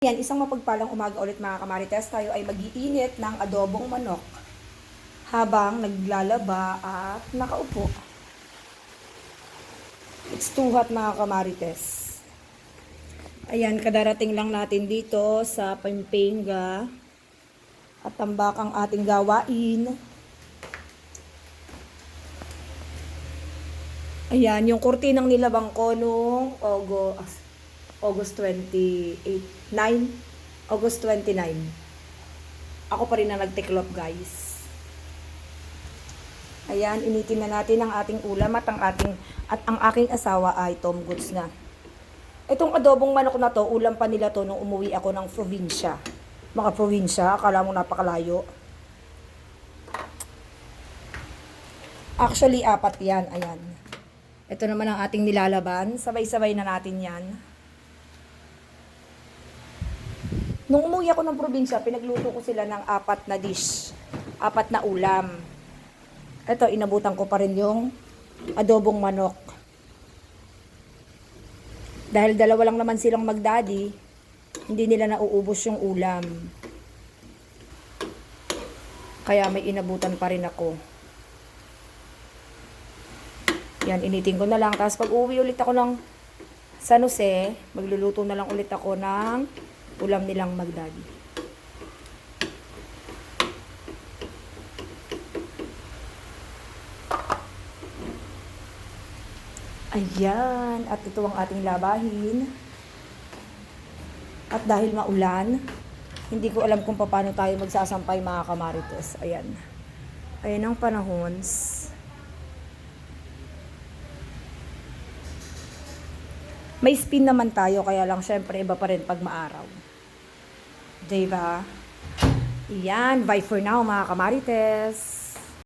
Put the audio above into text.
Yan, isang mapagpalang umaga ulit mga kamarites. Tayo ay mag-iinit ng adobong manok habang naglalaba at nakaupo. It's too hot mga kamarites. Ayan, kadarating lang natin dito sa Pampanga at tambak ang ating gawain. Ayan, yung kurtinang nilabang ko nung August, August 28, 9, August 29. Ako pa rin na nagtiklop, guys. Ayan, initin na natin ang ating ulam at ang ating at ang aking asawa ay Tom Goods na. Itong adobong manok na to, ulam pa nila to nung umuwi ako ng probinsya. Mga probinsya, akala mo napakalayo. Actually, apat yan. Ayan. Ito naman ang ating nilalaban. Sabay-sabay na natin yan. Nung umuwi ako ng probinsya, pinagluto ko sila ng apat na dish. Apat na ulam. Ito, inabutan ko pa rin yung adobong manok. Dahil dalawa lang naman silang magdaddy, hindi nila nauubos yung ulam. Kaya may inabutan pa rin ako. Yan, initin ko na lang. Tapos pag uwi ulit ako ng San Jose, magluluto na lang ulit ako ng ulam nilang magdaddy. Ayan, at ito ang ating labahin. At dahil maulan, hindi ko alam kung paano tayo magsasampay mga kamarites. Ayan. Ayan ang panahon. May spin naman tayo, kaya lang syempre iba pa rin pag maaraw. Diba? Yan, bye for now mga kamarites.